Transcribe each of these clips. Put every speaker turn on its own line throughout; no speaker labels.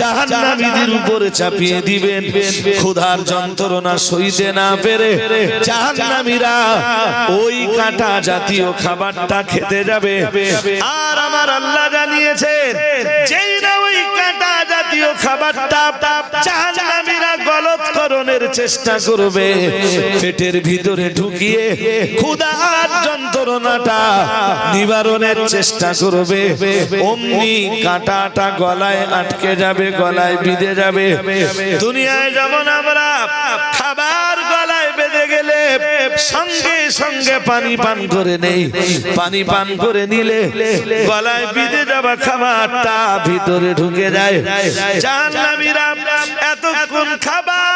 জাহান্নামীদের উপরে চাপিয়ে দিবেন। ক্ষুধার যন্ত্রণা সইতে না পেরে জাহান্নামীরা ওই কাঁটা জাতীয় খাবারটা খেতে যাবে। আর আমার আল্লাহ কাঁটা জাতীয় খাবারটা জাহান্নামীরা গলৎকরণের চেষ্টা করবে। পেটের ভিতরে ঢুকিয়ে ক্ষুধার যন্ত্রণাটা নিবারণের চেষ্টা করবে। অমনি কাঁটাটা গলায় আটকে যাবে, গলায় বিঁধে যাবে। দুনিয়ায় যেমন আমরা খাবার গেলে সঙ্গে সঙ্গে পানি পান করে নেই। পানি পান করে নিলে গলায় বিঁধে যাওয়া খাবারটা ভিতরে ঢুকে যায়। জাহান্নামীরা এতক্ষণ খাবার খাবার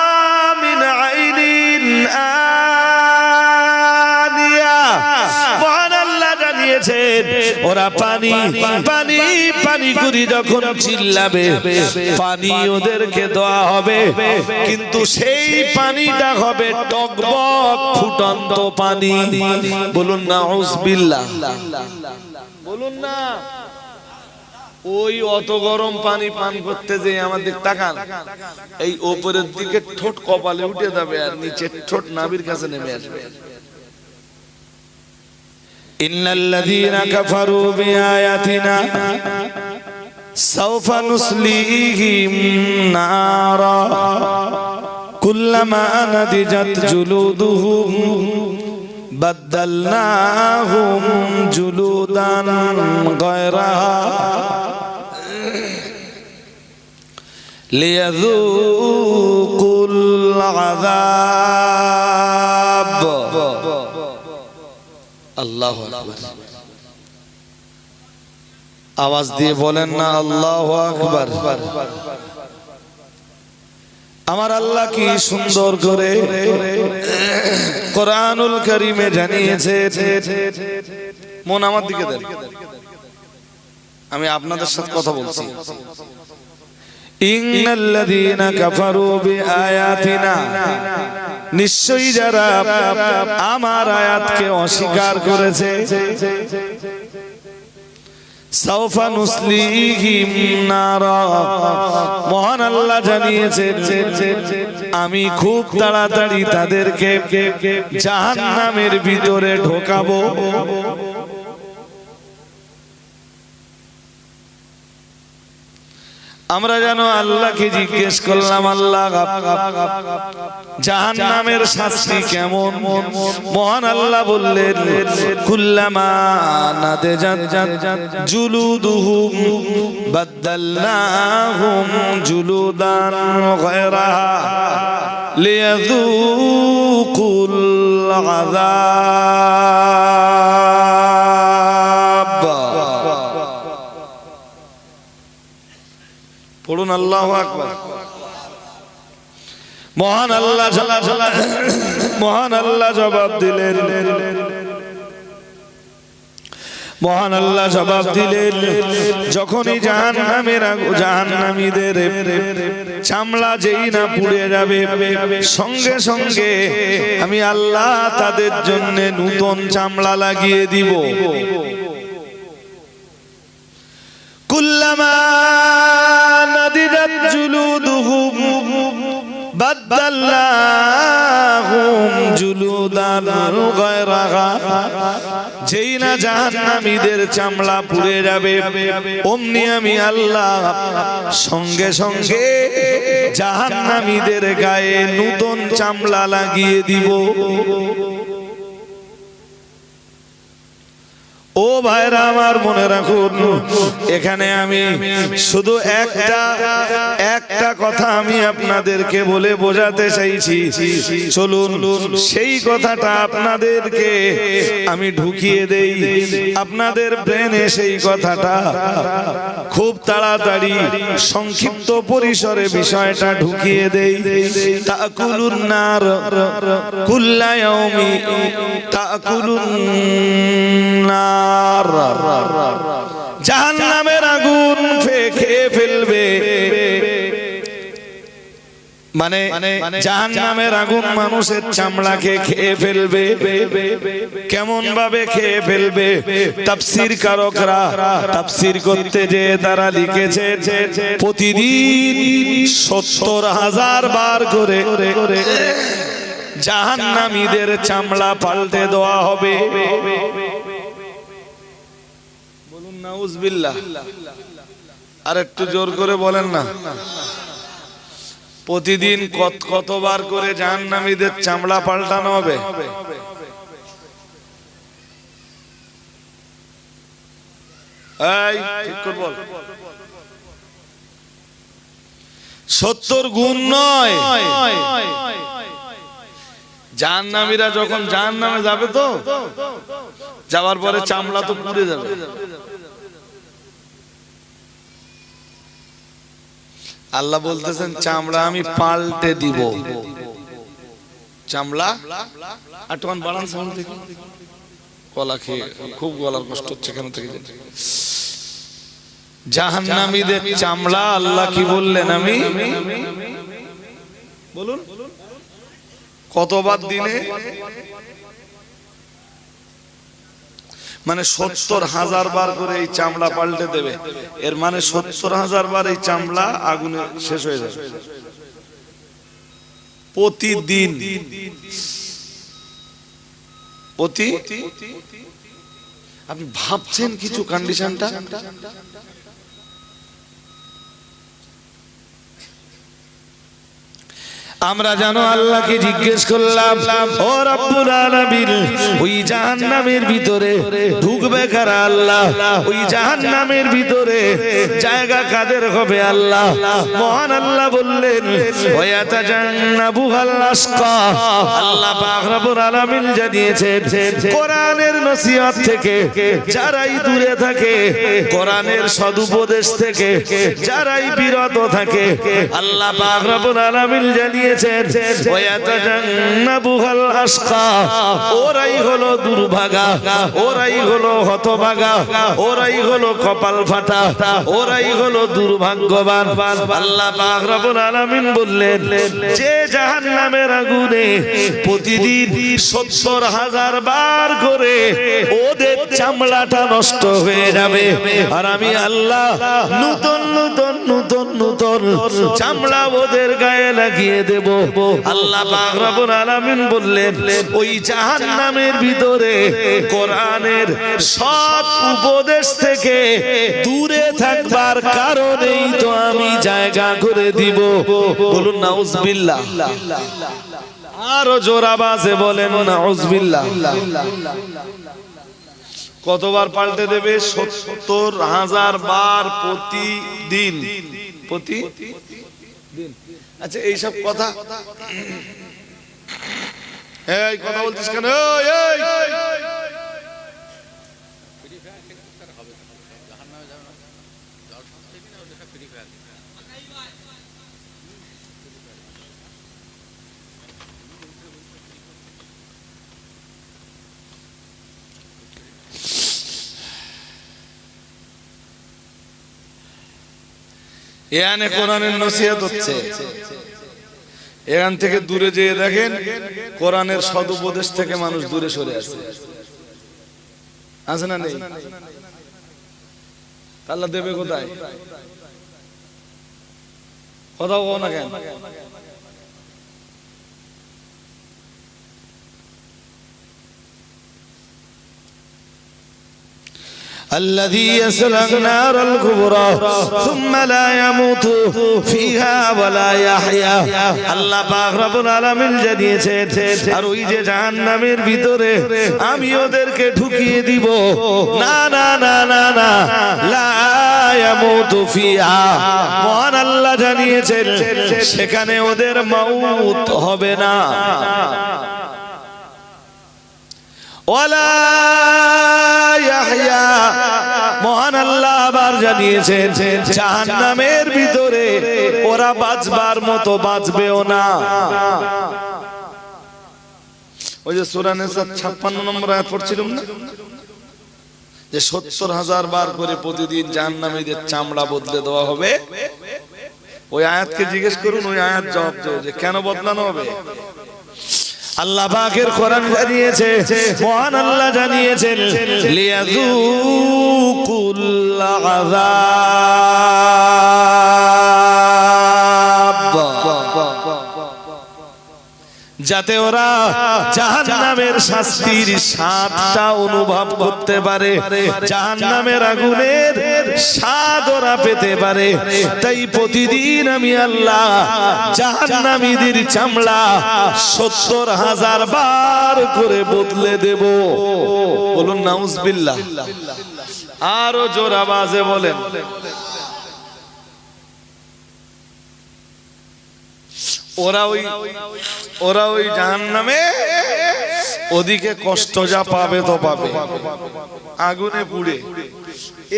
জানিয়েছেন, ওরা পানি পানি পানি করি যখন চিল্লাবে, পানি ওদেরকে দেওয়া হবে। কিন্তু সেই পানিটা হবে টকবক ফুটন্ত পানি। বলুন না, উজবিল্লাহ। বলুন না। ওই অত গরম পানি পান করতে যে আমাদের তাকান। এই ওপরের দিকে ঠোঁট কপালে উঠে যাবে আর নিচে ঠোঁট নাবির কাছে নেমে আসবে। ইন্নাল্লাযীনা কাফারু বিআয়াতিনা সাউফা নুসলিহিম নারা। কুল্লামা নাদিজাত জুলুদুহুম بدلناهم جلودا غيرها ليذوقوا العذاب আল্লাহ আওয়াজ দিয়ে বলেন না আল্লাহ আকবার আমার আল্লাহ কি সুন্দর করে কোরআনুল করিমে জানিয়েছে। মন আমার দিকে আমি আপনাদের সাথে কথা বলছি। নিশ্চয়ই যারা আমার আয়াতকে অস্বীকার করেছে সাউফা নুসলিহিম নারা। মহান আল্লাহ জানিয়েছেন আমি খুব তাড়াতাড়ি তাদেরকে জাহান্নামের ভিতরে ঢোকাবো। আমরা যেন আল্লাহকে জিজ্ঞেস করলাম, আল্লাহ জাহান নামের শাস্তি কেমন? মহান আল্লাহ বললেন, কুল্লামা নাদে জুলুদুহুম বাদদাল্লাহুম জুলুদান গায়রাহা লিয়াযুকুল আযাব। পড়ুন, আল্লাহ মহান আল্লাহ মহান আল্লাহ জবাব দিলেন। মহান আল্লাহ জবাব দিলেন, যখনই জাহান নামের জাহান নামীদের চামড়া যেই না পুড়ে যাবে, সঙ্গে সঙ্গে আমি আল্লাহ তাদের জন্য নূতন চামড়া লাগিয়ে দিব। কুল্লামা نضجت جلودهم بدلناهم جلودا غيرها যেই না জাহান্নামীদের চামড়া পুড়ে যাবে অমনি আমি আল্লাহ সঙ্গে সঙ্গে জাহান্নামীদের গায়ে নূতন চামড়া লাগিয়ে দিব ও ভাইরা আমার মনে রাখুন, এখানে আমি শুধু একটা একটা কথা আমি আপনাদেরকে বলে বোঝাতে চাইছি। চলুন, সেই কথাটা আপনাদেরকে আমি ঢুকিয়ে দেই। আপনাদের ব্রেনে সেই কথাটা। খুব তাড়াতাড়ি সংক্ষিপ্ত পরিসরে বিষয়টা ঢুকিয়ে দেই। তাকুলুন নার কুল্লা ইয়াউমি, তাকুলুন নার। জাহান্নামের আগুন ফে- খেয়ে ফেলবে। মানে জাহান নামের আগুন মানুষের চামড়াকে খেয়ে ফেলবে। কেমন ভাবে খেয়ে ফেলবে? তাফসির কারকরা তাফসির করতে যে তারা লিখেছে প্রতিদিন সত্তর হাজার বার করে জাহান্নামীদের চামড়া পাল্টে দেওয়া হবে। আর একটু জোর করে বলেন না। প্রতিদিন কত কতবার করে জাহান্নামীদের চামড়া পাল্টানো হবে। সত্তর গুণ নয়। জাহান্নামীরা যখন জাহান্নামে যাবে তো, যাওয়ার পরে চামড়া তো পুড়ে যাবে। আল্লাহ বলতেছেন চামড়া আমি পাল্টে দিব। চামড়া? আর তখন বাড়ান সাউন্ড থেকে গলা খেয়ে খুব গলার কষ্ট হচ্ছে কেন থেকে। জাহান্নামীদের চামড়া আল্লাহ কি বললেন আমি? বলুন। কতবার দিনে? মানে সত্তর হাজার বার করে এই চামড়া পাল্টে দেবে। এর মানে সত্তর হাজার বার এই চামড়া আগুনে শেষ হয়ে যাবে। প্রতিদিন। প্রতি? আপনি ভাবছেন কিছু কন্ডিশনটা আমরা যেন আল্লাহকে জিজ্ঞেস করলাম, ও রব্বুল আলামিন, ওই জাহান্নামের ভিতরে ঢুকবে কারা আল্লাহ? ওই জাহান্নামের ভিতরে জায়গা কাদের হবে আল্লাহ? মহান আল্লাহ বললেন ওয়াতাজান্নাবুহাল আসকা আল্লাহ পাক রব্বুল আলামিন কোরআনের নসিহত থেকে যারাই দূরে থাকে, কোরআনের সদুপদেশ থেকে যারাই বিরত থাকে, আল্লাহ পাক রব্বুল আলামিন জানিয়েছেন ওয়াতাজান্নাবুহাল আসকা ওরাই হলো দুর্ভাগা। ওরাই হলো হতভাগা। ওরাই হলো কপাল ফাটা। ওরাই হলো দুর্ভাগ্যবান। আল্লাহ পাক রব্বুল আলামিন বললেন যে জাহান্নামের আগুনে প্রতিদিন সত্তর হাজার বার করে ওদের চামড়াটা নষ্ট হয়ে যাবে। আর আমি আল্লাহ নূতন নূতন নূতন নূতন চামড়া ওদের গায়ে লাগিয়ে দেব। আল্লাহ পাক রব্বুল আলামিন বললেন, ওই জাহান্নামের ভিতরে কোরআনের সব উপদেশ থেকে দূরে থাকবার কারণেই তো আমি জায়গা করে দিব। বলুন, নাউজবিল্লাহ। আরও জোর আওয়াজে বলেন, নাউজবিল্লাহ। কতবার পাল্টে দেবে? সত্তর হাজার বার প্রতিদিন। প্রতি? আচ্ছা এইসব কথা। এই কথা বলছিস কেন? এখানে কোরআনের নসিহত হচ্ছে। এখান থেকে দূরে যেয়ে দেখেন, কোরআনের সদুপদেশ থেকে মানুষ দূরে সরে আসে আছে না নেই? আল্লাহ দেবে কোথায়? কথা কও না কেন? الذي يصلى النار الكبرى ثم لا يموت فيها ولا يحيا আল্লাহ পাক রব্বুল আলামিন জানিয়েছেন আর ওই যে জাহান্নামের ভিতরে আমি ওদেরকে ঢুকিয়ে দিব না না না না না লা ইয়ামুতু ফিহা মহান আল্লাহ জানিয়েছেন সেখানে ওদের মাউত হবে না ওয়ালা ইয়াহইয়া মহান আল্লাহ আবার জানিয়েছেন, জাহান্নামের ভিতরে ওরা বাঁচবার মতো বাঁচবেও না। ওই যে সূরা নিসা 56 নম্বর আয়াত পড়ছিলাম না? যে সত্তর হাজার বার করে প্রতিদিন জাহান্নামীদের চামড়া বদলে দেওয়া হবে। ওই আয়াতকে জিজ্ঞেস করুন, ওই আয়াত জবাব দেবে কেন বদলানো হবে? আল্লাহ পাকের কোরআন জানিয়েছে মহান আল্লাহ জানিয়েছেন লিয়াযুকুল আযাব। যাতে ওরা জাহান্নামের শাস্তির স্বাদটা অনুভব করতে পারে। জাহান্নামের আগুনের স্বাদ ওরা পেতে পারে। তাই প্রতিদিন আমি আল্লাহ জাহান্নামীদের চামড়া সত্তর হাজার বার করে বদলে দেব। বলুন, নাউজবিল্লাহ। আরও জোর আওয়াজে বলেন। ওরা ওই ওরা ওই জাহান নামে ওদিকে কষ্ট যা পাবে তো পাবে। আগুনে পুড়ে।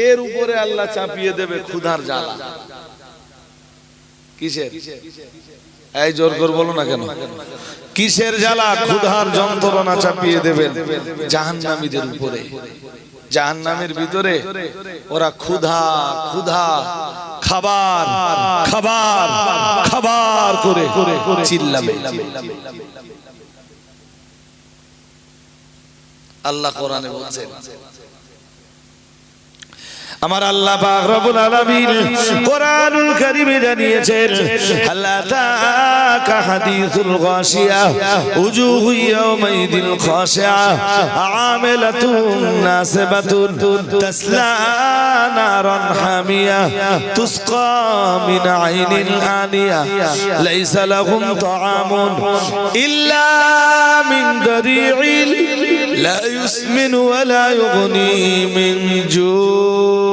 এর উপরে আল্লাহ চাপিয়ে দেবে ক্ষুধার জ্বালা। কিসের? এই জোর করে বলো না কেন? কিসের জ্বালা? ক্ষুধার যন্ত্রণা চাপিয়ে দেবেন জাহান্নামীদের উপরে। জাহান্নামের ভিতরে ওরা ক্ষুধা ক্ষুধা খাবার খাবার খাবার করে চিল্লাবে। আল্লাহ কোরআনে বলছেন আমার আল্লাহ পাক রব্বুল আলামিন কোরআনুল কারীমে জানিয়েছেন আল্লাহ তাকা হাদিসুল গাশিয়া উজুহু ইয়াউমাইদিল খাশিয়া আমিলাতুন নাসিবাতুন তাসলা নারান হামিয়া তুসকা মিন আইনিল আনিয়া লাইসা লাহুম তাআমুন ইল্লা মিন দারি'il لا يسمن ولا يغني من جوع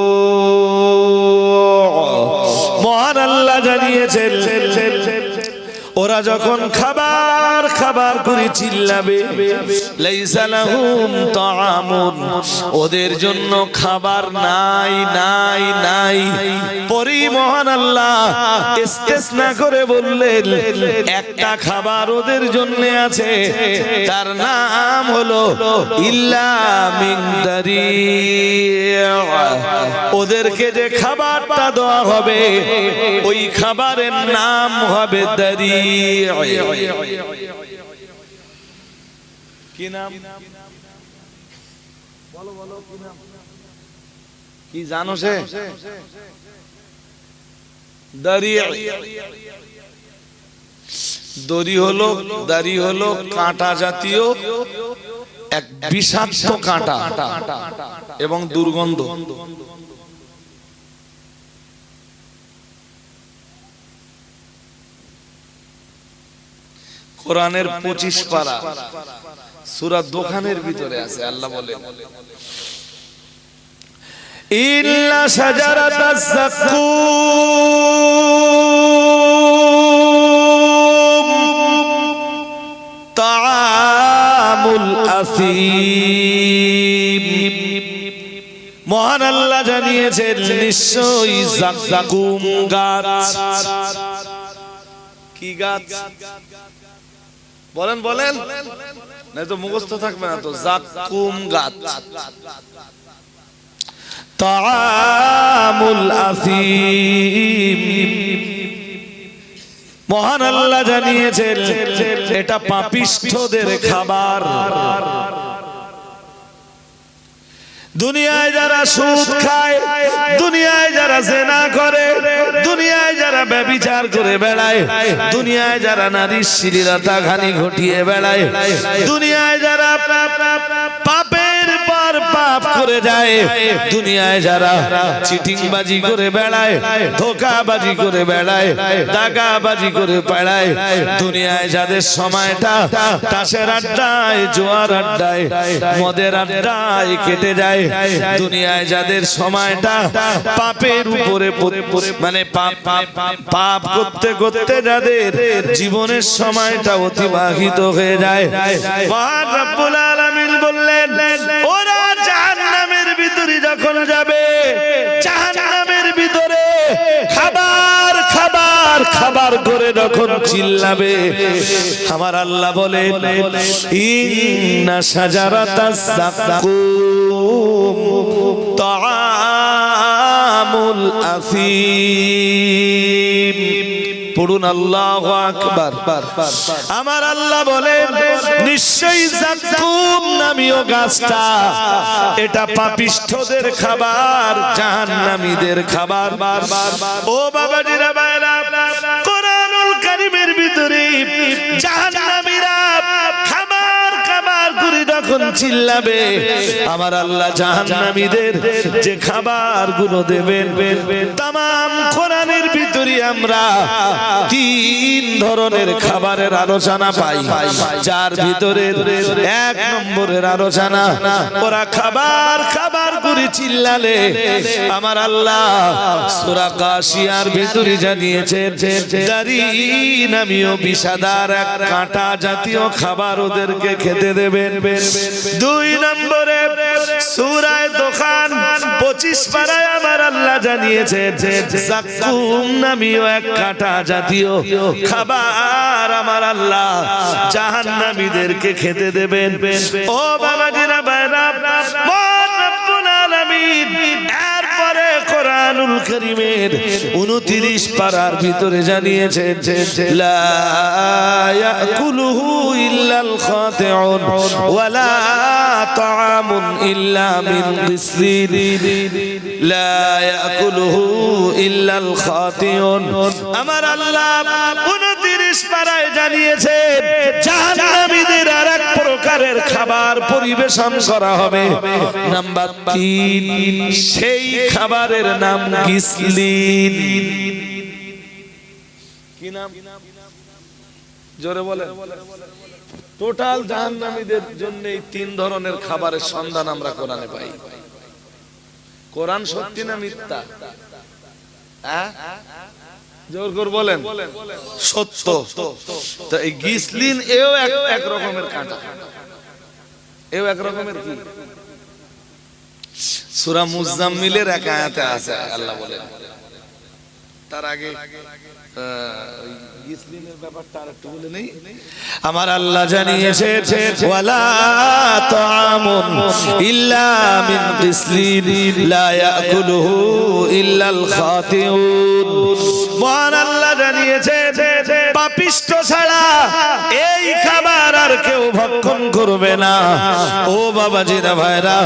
মহান আল্লাহ জানিয়েছেন ওরা যখন খাবার খাবার করে চিল্লাবে ওদের জন্য খাবার নাই নাই নাই। পরি মহান আল্লাহ না করে বললেন একটা খাবার ওদের জন্য আছে তার নাম হলো ওদেরকে যে খাবারটা দেওয়া হবে ওই খাবারের নাম হবে দারি কি জানো সে? দড়ি হলো দাড়ি হলো কাঁটা জাতীয় এক বিষাক্ত কাঁটা এবং দুর্গন্ধ। কোরআনের পঁচিশ পারা। সুরা দোকানের ভিতরে আছে, আল্লাহ বলে। ইল্লা মহান আল্লাহ জানিয়েছেন, নিশ্চয়ই গাছ। কি গাছ? বলেন বলেন। না, তো মুখস্থ থাকবে না তো। জাকুম গাছ তাআমুল আসিম মহান আল্লাহ জানিয়েছেন, এটা পাপিষ্ঠদের খাবার। দুনিয়ায় যারা সুদ খায় দুনিয়ায় যারা সেনা করে দুনিয়ায় যারা ব্যবচার করে বেড়ায় দুনিয়ায় যারা নারী শ্লীলতা ঘানি ঘটিয়ে বেড়ায় দুনিয়ায় যারা পাপের পাপের পর পাপ করে যায়। দুনিয়ায় যারা চিটিংবাজি করে বেড়ায়, ধোকাবাজি করে বেড়ায়, দাগাবাজি করে দুনিয়ায় যাদের সময়টা তাসের আড্ডায়, জোয়ার আড্ডায়, মদের আড্ডায় কেটে যায়, দুনিয়ায় যাদের সময়টা পাপের উপরে মানে পাপ, পাপ- করতে করতে যাদের জীবনের সময়টা অতিবাহিত হয়ে যায়। বললেন ওরা জাহান্নামের ভিতরে যখন যাবে জাহান্নামের ভিতরে খাবার খাবার খাবার করে যখন চিল্লাবে আমার আল্লাহ বলে ইন্না সাজারাতাস সাকুম তাআমুল আফিম। পড়ুন আল্লাহ আকবার। আমার আল্লাহ বলেন নিশ্চয়ই জাকুম নামীয় গাছটা এটা পাপিষ্ঠদের খাবার জাহান্নামীদের খাবার। ও বাবাজিরা বাইরা যখন চিল্লাবে, আমার আল্লাহ জাহান্নামীদের যে খাবারগুলো দেবেন তাম কোরআনের ভিতরে আমরা তিন ধরনের খাবারের আলোচনা পাই। যার ভিতরে এক নম্বরের আলোচনা, ওরা খাবার খাবার করে চিল্লালে, আমার আল্লাহ সূরা কাশিয়ার ভিতরে জানিয়েছেন দারি নামীয় বিষাদার এক কাঁটা জাতীয় খাবার ওদেরকে খেতে দেবেন। দুই নম্বরে সুরায় দোকান পঁচিশ পাড়ায় আমার আল্লাহ জানিয়েছে জাকুম নামীয় এক কাটা জাতীয় খাবার আমার আল্লাহ জাহান্নামীদেরকে খেতে দেবেন। ও বাবাজিরা বাইরা কোরআনুল কারীমের 29 পারার ভিতরে জানিয়েছে ওয়ালা তাআমুন ইল্লা মিন গিসলিন লা ইয়াকুলুহু ইল্লাল খাতিউন। আমার আল্লাহ 29 পারায় জানিয়েছেন জাহান্নামীদের আরেক প্রকারের খাবার পরিবেশন করা হবে। নাম্বার তিন, সেই খাবারের নাম গিসলিন। কি নাম? জোরে বলে টোটাল জাহান্নামীদের জন্য এই তিন ধরনের খাবারের সন্ধান আমরা কোরআনে পাই। কোরআন সত্যি না মিথ্যা? হ্যাঁ? জোর করে সত্য। তো এই গিসলিন, এও এক রকমের কাঁটা। এও এক রকমের কি? সুরা মুজাম্মিলের এক আয়াতে আছে, আল্লাহ বলেন। তার আগে আমার আল্লাহ জানিয়েছে ওয়ালা তাআমুন ইল্লা মিন গিসলিন লা ইয়াকুলুহু ইল্লাল খাতিউন। মহান আল্লাহ জানিয়েছে পাপিষ্ট ছাড়া ভক্ষণ করবে না। ও বাবাজিরা ভাইরা,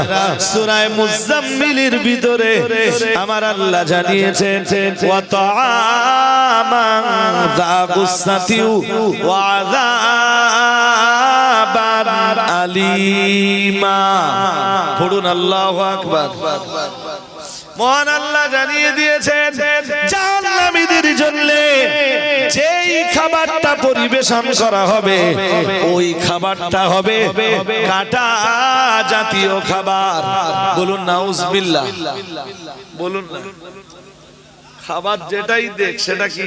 সূরায়ে মুজাম্মিলের ভিতরে আমার আল্লাহ জানিয়েছেন আলিমা। পড়ুন আল্লাহ আকবার। মহান আল্লাহ জানিয়ে দিয়েছেন, জাহান্নামীদের জন্য যেই খাবারটা পরিবেশন করা হবে, ওই খাবারটা হবে কাটা জাতীয় খাবার। বলুন, নাউজবিল্লাহ। বলুন না। খাবার যেটাই দেখ, সেটা কি?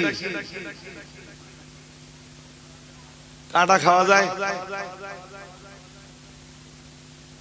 কাটা খাওয়া যায়?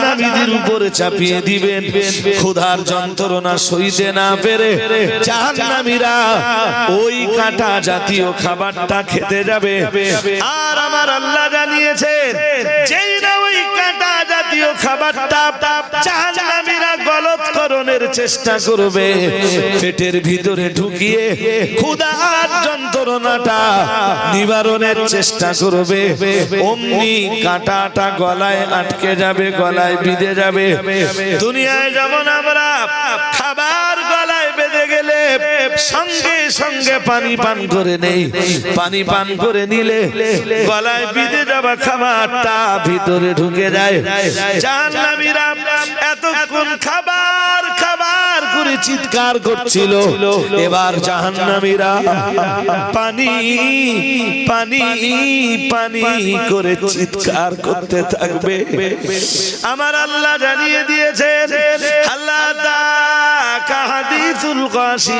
জাহান্নামীদের উপরে চাপিয়ে দিবেন। ক্ষুধার যন্ত্রণা সইতে না পেরে জাহান্নামীরা ওই কাঁটা জাতীয় খাবারটা খেতে যাবে। আর আমার আল্লাহ জানিয়েছেন, যেই খাবারটা চেষ্টা করবে। পেটের ভিতরে ঢুকিয়ে যন্ত্রণাটা নিবারণের চেষ্টা করবে। অমনি কাঁটাটা গলায় আটকে যাবে, গলায় বিঁধে যাবে। দুনিয়ায় যেমন আমরা খাবার গলায় বেঁধে গেলে সঙ্গে সঙ্গে পানি পান করে নেই। পানি পান করে নিলে গলায় বিঁধে যাওয়া খাবারটা ভিতরে ঢুকে যায়। জাহান্নামীরা এতক্ষণ খাবার খাবার করে চিৎকার করছিল। এবার জাহান্নামীরা পানি পানি পানি করে চিৎকার করতে থাকবে। আমার আল্লাহ জানিয়ে দিয়েছেন, আল্লাহ কাহাদিসুল কাশিয়া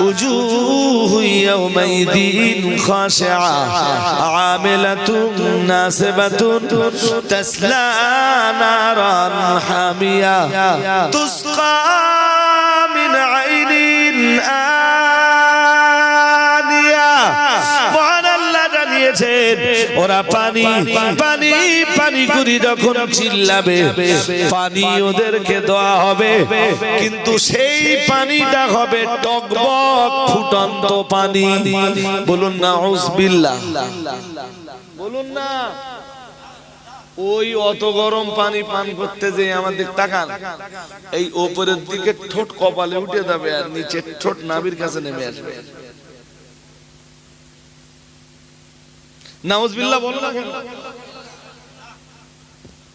উজুহু ইয়াউমাইদিন খাশিআ আমিলাতুন নাসিবাতুন তাসলা নারান হামিয়া তুসকা মিন আইনিন ওরা পানি পানি পানি করি যখন চিল্লাবে পানি ওদেরকে দেওয়া হবে। কিন্তু সেই পানিটা হবে টকবক ফুটন্ত পানি। বলুন না উজবিল্লাহ। বলুন না ওই অত গরম পানি পান করতে যে আমাদের তাকান। এই ওপরের দিকে ঠোঁট কপালে উঠে যাবে আর নিচে ঠোঁট নাবির কাছে নেমে আসবে। নাউজবিল্লাহ বলো না কেন?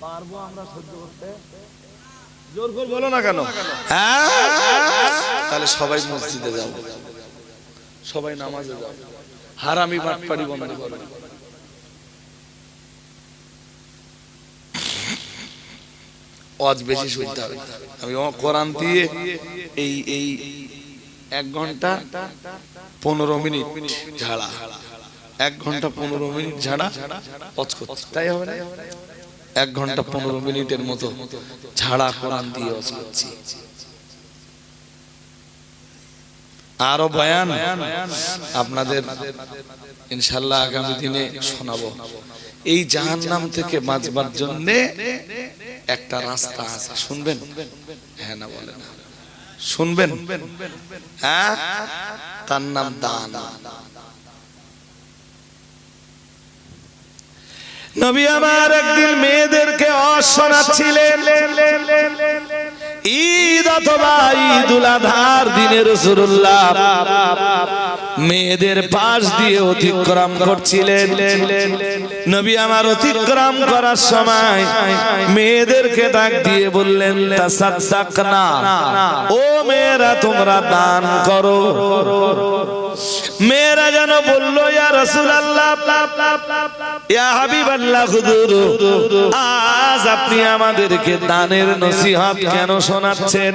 পারব আমরা সহ্য করতে। জোর করে বলো না কেন? হ্যাঁ? তাহলে সবাই মসজিদে যাও। সবাই নামাজে যাও। হারামি বাটপাড়ি বন্ধ করো। অজ বেশি শুনতে হবে। আমি ও কোরআন দিয়ে এই এই এক ঘণ্টা পনেরো মিনিট ঝাড়া এক ঘণ্টা পনেরো মিনিট ঝাড়া করছি তাই হবে না? এক ঘণ্টা পনেরো মিনিটের মতো ঝাড়া কোরআন দিয়ে অজ করছি। আরও বয়ান আপনাদের ইনশাল্লাহ আগামী দিনে শোনাবো। এই জাহান নাম থেকে বাঁচবার জন্য একটা রাস্তা আছে। শুনবেন? হ্যাঁ না বলে না শুনবেন? হ্যাঁ? তার নাম দান। নবী আমার একদিন মেয়েদেরকে অশোনাচ্ছিলেন। ঈদ অথবা ঈদুল আধার দিনে রসুল্লাহ মেয়েদের পাশ দিয়ে অতিক্রম করছিলেন। নবী আমার অতিক্রম করার সময় মেয়েদেরকে ডাক দিয়ে বললেন, তাসাদ্দাকনা, ও মেয়েরা, তোমরা দান করো। মেয়েরা যেন বলল হাবিবাল্লাহ হুজুর, আজ আপনি আমাদেরকে দানের নসিহত কেন শোনাচ্ছেন?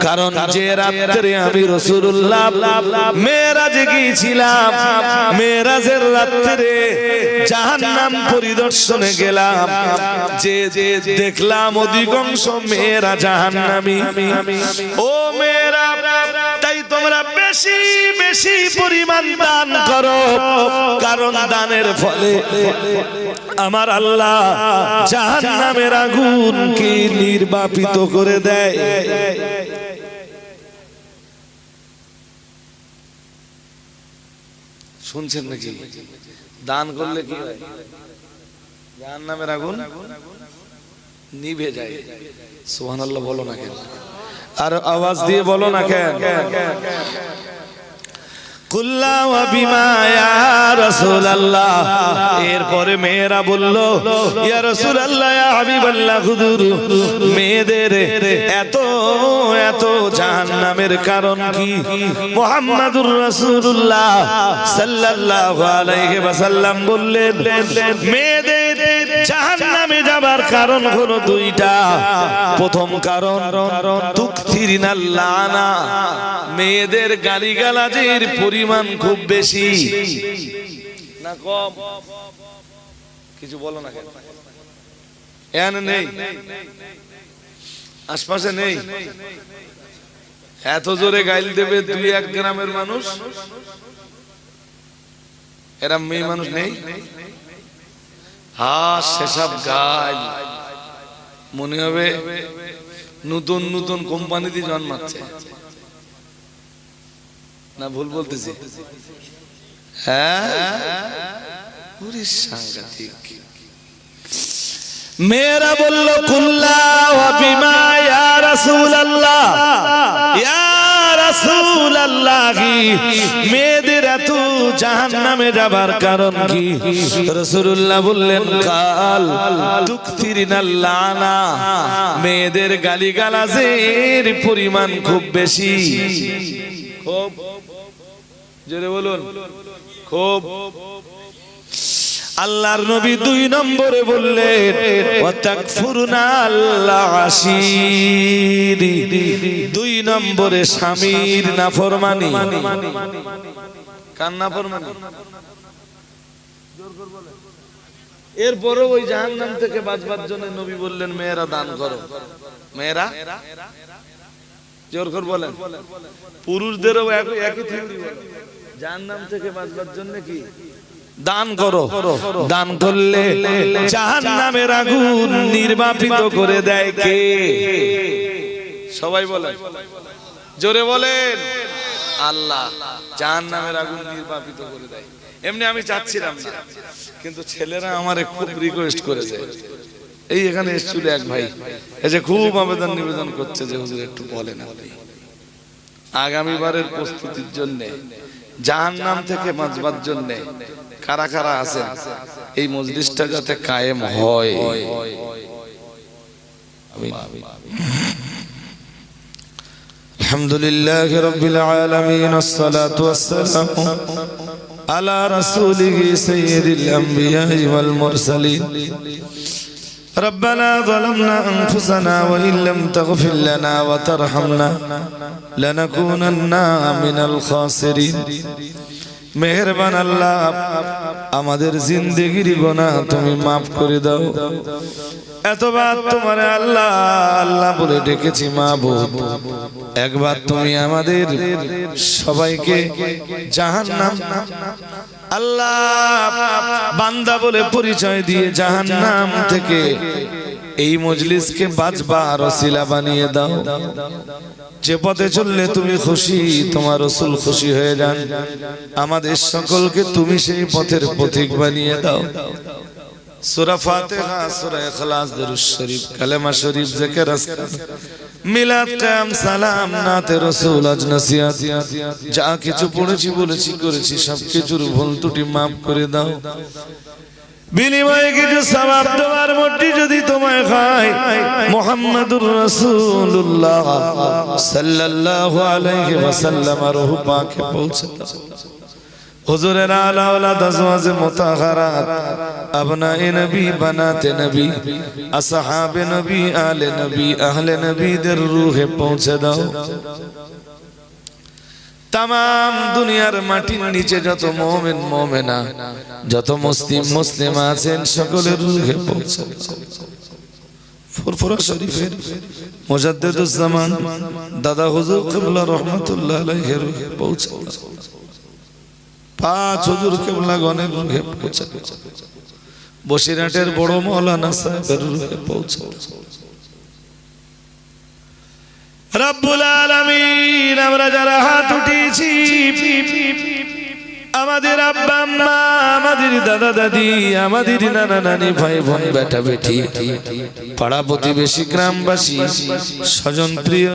কারণ যে রাত্রে আমি রাসূলুল্লাহ মেরাজে গিয়েছিলাম মেরাজের রাত্রে পরিদর্শনে গেলাম যে দেখলাম অধিকাংশ মেয়েরা জাহান্নামী। ও মেয়েরা, তাই তোমরা বেশি বেশি পরিমাণ দান করো, কারণ দানের ফলে আমার আল্লাহ জাহান্নামের আগুনকে নির্বাপিত করে দেয়। শুনছেন নাকি? দান করলে কি হয়? জাহান্নামের আগুন? নিভে যায়। সুবহানাল্লাহ বলো না কেন? আর আওয়াজ দিয়ে বলো না কেন? এরপরে মেয়েরা বলল মেয়েদের এত এত জাহান্নামের কারণ কি? মুহাম্মাদুর আলাইহি ওয়াসাল্লাম বললেন, মেয়েদের জাহান্নামে যাবার কারণ হলো দুইটা। প্রথম কারণ তুকথিরিনাল লানা। মেয়েদের গালিগালাজের পরিমাণ খুব বেশি। না, কম। কিছু বলো না এন নেই। আশপাশে নেই। এত জোরে গাইল দেবে দুই এক গ্রামের মানুষ? এরা মেয়ে মানুষ নেই? হ্যাঁ সেসব গাল। মনে হবে নতুন নতুন কোম্পানিতে জন্মাচ্ছে। না, ভুল বলতেছি। হ্যাঁ? মেয়েরা বলল, কুল্লা বিমা রাসূলুল্লাহ। ইয়া রাসূলুল্লাহি। মেয়েদের এত জাহান্নামে যাবার কারণ কি? রাসূলুল্লাহ বললেন, কাল তুকথিরিনাল লানা। মেয়েদের গালিগালাজের পরিমাণ খুব বেশি। খুব। জোরে বলুন। খুব। আল্লাহর নবী দুই নম্বরে বললেন দুই নম্বরে স্বামীর নাফরমানি। কার নাফরমানি? এরপরে ওই জাহান্নাম থেকে বাঁচবার জন্য নবী বললেন, মেয়েরা দান করো। মেয়েরা? জোর করে বলেন। পুরুষদেরও একই একই থিওরি জাহান্নাম থেকে বাঁচবার জন্য কি? দান করো। দান করলে জাহান নামের আগুন নির্বাপিত করে দেয় কে? সবাই বলে জোরে বলেন। আল্লাহ জাহান নামের আগুন নির্বাপিত করে দেয়। এমনি আমি চাচ্ছিলাম কিন্তু ছেলেরা আমারে খুব রিকোয়েস্ট করেছে। এই এখানে এসেছিল এক ভাই। যে খুব আবেদন নিবেদন করছে যে হুজুর একটু বলেন আপনি। আগামীবারের প্রস্তুতির জন্য জাহান নাম থেকে বাঁচবার জন্য কারা কারা আছেন এই মজলিসটা যাতে কায়েম হয় الحمد لله رب العالمين الصلاة والسلام على رسوله سيد الأنبياء والمرسلين ربنا ظلمنا أنفسنا وإن لم تغفر لنا وترحمنا لنكونن من الخاسرين মেহরবান আল্লাহ, আমাদের জিন্দেগির গোনা তুমি মাফ করে দাও। এতবার তোমার আল্লাহ আল্লাহ বলে ডেকেছি মা বোধ একবার তুমি আমাদের সবাইকে জাহান্নাম, আল্লাহ বান্দা বলে পরিচয় দিয়ে জাহান্নাম থেকে এই মজলিসকে বাজবার রসিলা বানিয়ে দাও। যে পথে চললে তুমি খুশি, তোমার রসুল খুশি হয়ে যান। আমাদের সকলকে তুমি সেই পথের পথিক বানিয়ে দাও। যা কিছু পড়েছি, বলেছি, করেছি, সবকিছুর ভুল ত্রুটি maaf করে দাও। বিনিময়ে কিছু সওয়াব দেওয়ার মধ্যে যদি তোমায় খায় মুহাম্মাদুর রাসূলুল্লাহ সাল্লাল্লাহু আলাইহি ওয়াসাল্লাম রূহ পাকে পৌঁছে হুজুরের আলা ওলাদ আজওয়াজে মুতাহারাত, আবনায়ে নবী, বানাতে নবী, আসহাবে নবী, আলে নবী, আহলে নবীদের পৌঁছে দাও। তাম দুনিয়ার মাটির নিচে যত মোমেন, মোমেনা, যত মুসলিম মুসলিম আছেন, সকলের রূহে পৌঁছে। মুজাদ্দিদুজ্জামান দাদা হুজুর রাহমাতুল্লাহ বসিরহাটের বড় মৌলানা সাহেবের রুহে পৌঁছে। রব্বুল আলামিন, আমরা যারা হাত উঠিয়েছি, আমাদের আব্বা, আম্মা, আমাদের দাদা, দাদি, আমাদের নানা, নানি, ভাই, বোন, বেটা, বেটি, পাড়া প্রতিবেশী, গ্রামবাসী, স্বজন, প্রিয়